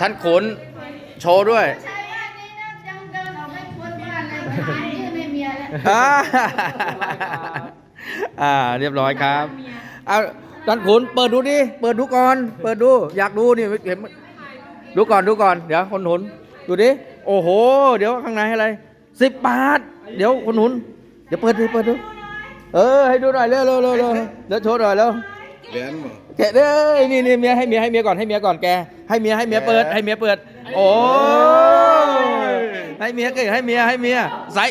ท่านขุนโชว์ด้วยใช่ว่านี่นะยังเดินออกไม่พ้นบ้านเลยไปหาที่ไม่มีอะไรอ่าอ่าเรียบร้อยครับเอาท่านขุนเปิดดูดิเปิดดูก่อน เปิดดูอยากดูนี่เห็นดูก่อนดูก่อนเดี๋ยวคนหุนดูดิโอ้โห เดี๋ยวข้างในอะไรสิบบาท เดี๋ยวคนหุนเดี๋ยวเปิดดูเปิดดูเออให้ดูหน่อยเร็วเร็วเร็วเร็วเดี๋ยวโชว์หน่อยเร็ว เหรียญบ่แกะเด้อนี่นี่เมียให้เมียให้เมียก่อนให้เมียก่อนแก ให้เมียให้เมียเปิดให้เมียเปิด โอ้ยให้เมียเก่งให้เมียให้เมียใส่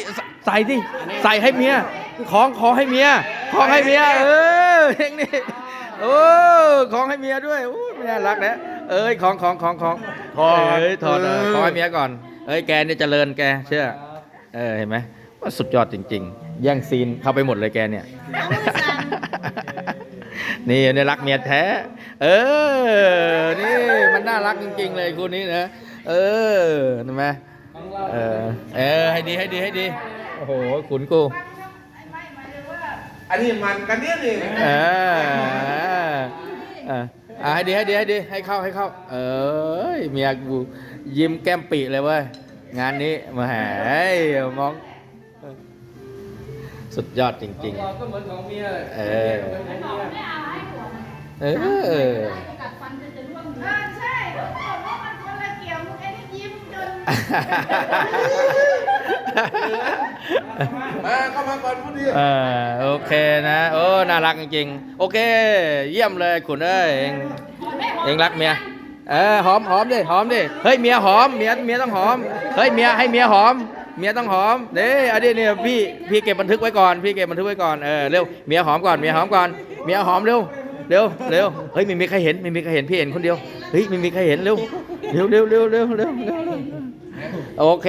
ใส่ดิใส่ให้เมียของของให้เมียของให้เมียเออเฮงนี่โอ้ของให้เมียด้วยโอ้ยน่ารักนะเอ้ยของของของของถอดเอ้ยถอดเออ ของให้เมียก่อนเอ้ยแกเนี่ยเจริญแกเชื่อเออเห็นไหมว่าสุดยอดจริง ๆ แย่งซีนเข้าไปหมดเลยแกเนี่ยเอามือสั่น นี่เนี่ยรักเมียแท้ เออ นี่มันน่ารักจริง ๆ เลยคู่นี้นะ เออเห็นไหมเออ เออ ให้ดีให้ดีให้ดี โอ้โหขุนกูอันนี้มันกันเนี่ยนี่เออเอออะให้ดีให้ดีให้ดีให้เข้าให้เข้า เอ้ยเมียกูยิ้มแก้มปีเลยเว้ยงานนี้มาแหมมอง สุดยอดจริงก็เหมือนของเมียๆเออเออ กัดฟันจะจะร่วงอยู่เออใช่เขาบอกว่ามันคนละเกี่ยวมึงไอ้นี่ยิ้มจนมาเข้ามาก่อนพูดดีเออโอเคนะโอ้น่ารักจริงๆ โอเค เยี่ยมเลยคุณเอ้ยเองเองรักเมียเออหอมหอมดิหอมดิเฮ้ยเมียหอมเมียเมียต้องหอมเฮ้ยเมียให้เมียหอม เมียต้องหอมเด้อันนี้เนี่ยพี่พี่เก็บบันทึกไว้ก่อนพี่เก็บบันทึกไว้ก่อนเออเร็วเมียหอมก่อนเมียหอมก่อนเมียหอมเร็วเร็วเร็วเฮ้ยไม่มีใครเห็นไม่มีใครเห็นพี่เห็นคนเดียวเฮ้ยไม่มีใครเห็นเร็วเร็วเร็วเร็วเร็วเร็วเร็วโอเค